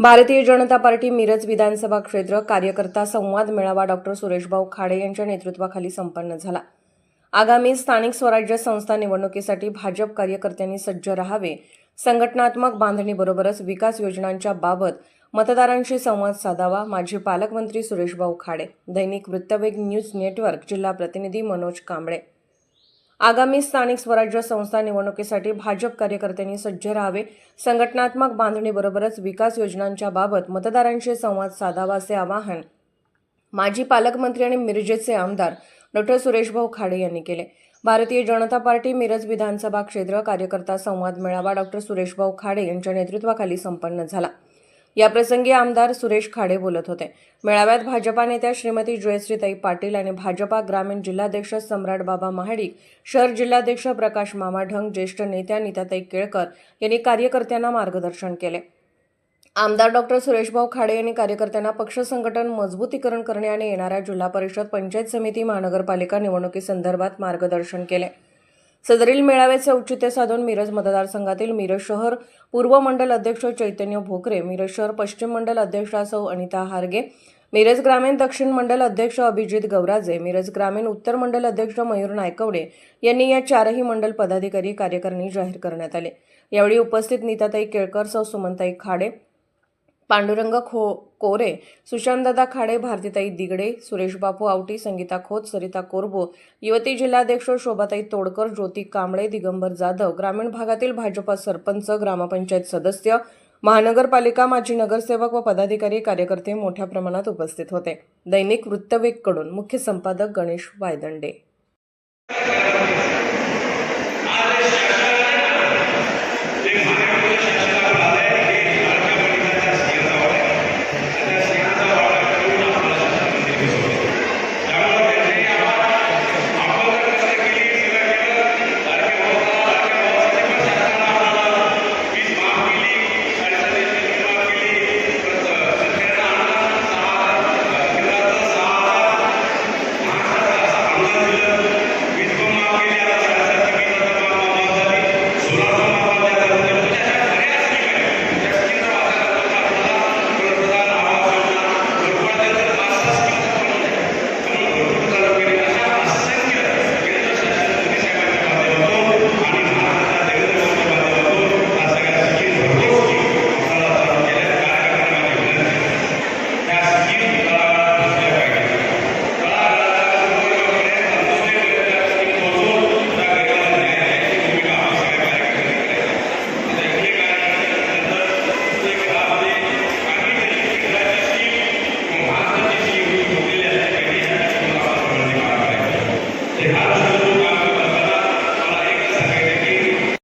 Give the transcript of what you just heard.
Bharatiya Janata party Miraj विधानसभा क्षेत्र कार्यकर्ता संवाद मेळावा डॉक्टर सुरेशभाऊ खाडे यांच्या नेतृत्वाखाली संपन्न झाला. आगामी स्थानिक स्वराज्य संस्था निवडणुकीसाठी भाजप कार्यकर्त्यांनी सज्ज राहावे संघटनात्मक बांधणीबरोबरच विकास योजनांच्या बाबत मतदारांशी संवाद साधावा माजी पालकमंत्री सुरेशभाऊ खाडे दैनिक वृत्तवेग न्यूज नेटवर्क जिल्हा प्रतिनिधी मनोज कांबळे. आगामी स्थानिक स्वराज्य संस्था निवडणुकीसाठी भाजप कार्यकर्त्यांनी सज्ज राहावे. संघटनात्मक बांधणीबरोबरच विकास योजनांच्या बाबत मतदारांशी संवाद साधावा असे आवाहन माजी पालकमंत्री आणि मिरजेचे आमदार डॉक्टर सुरेशभाऊ खाडे यांनी केले. भारतीय जनता पार्टी मिरज विधानसभा क्षेत्र कार्यकर्ता संवाद मेळावा डॉक्टर सुरेशभाऊ खाडे यांच्या नेतृत्वाखाली संपन्न झाला. याप्रसंगी आमदार सुरेश खाडे बोलत होते. मेळाव्यात भाजपा नेत्या श्रीमती जयश्रीताई पाटील आणि भाजपा ग्रामीण जिल्हाध्यक्ष सम्राट बाबा महाडिक शहर जिल्हाध्यक्ष प्रकाश मामा ढंग ज्येष्ठ नेत्या नीताताई केळकर यांनी कार्यकर्त्यांना मार्गदर्शन केले. आमदार डॉक्टर सुरेशभाऊ खाडे यांनी कार्यकर्त्यांना पक्ष संघटन मजबूतीकरण करणे आणि येणाऱ्या जिल्हा परिषद पंचायत समिती महानगरपालिका निवडणुकीसंदर्भात मार्गदर्शन केले. सदरील मेळाव्याचे औचित्य साधून मिरज मतदारसंघातील मिरज शहर पूर्व मंडल अध्यक्ष चैतन्य भोकरे मिरज शहर पश्चिम मंडल अध्यक्षा सौ अनिता हारगे मिरज ग्रामीण दक्षिण मंडल अध्यक्ष अभिजित गौराजे मिरज ग्रामीण उत्तर मंडल अध्यक्ष मयूर नायकवडे यांनी या चारही मंडल पदाधिकारी कार्यकारिणी जाहीर करण्यात आले. यावेळी उपस्थित नीताताई केळकर सौ सुमनताई खाडे पांडुरंग खो कोरे सुशांतदादा खाडे भारतीताई दिगडे सुरेश बापू आवटी संगीता खोत सरिता कोरबो युवती जिल्हाध्यक्ष शोभाताई तोडकर ज्योती कांबळे दिगंबर जाधव ग्रामीण भागातील भाजपा सरपंच ग्रामपंचायत सदस्य महानगरपालिका माजी नगरसेवक व पदाधिकारी कार्यकर्ते मोठ्या प्रमाणात उपस्थित होते. दैनिक वृत्तवेककडून मुख्य संपादक गणेश वायदंडे.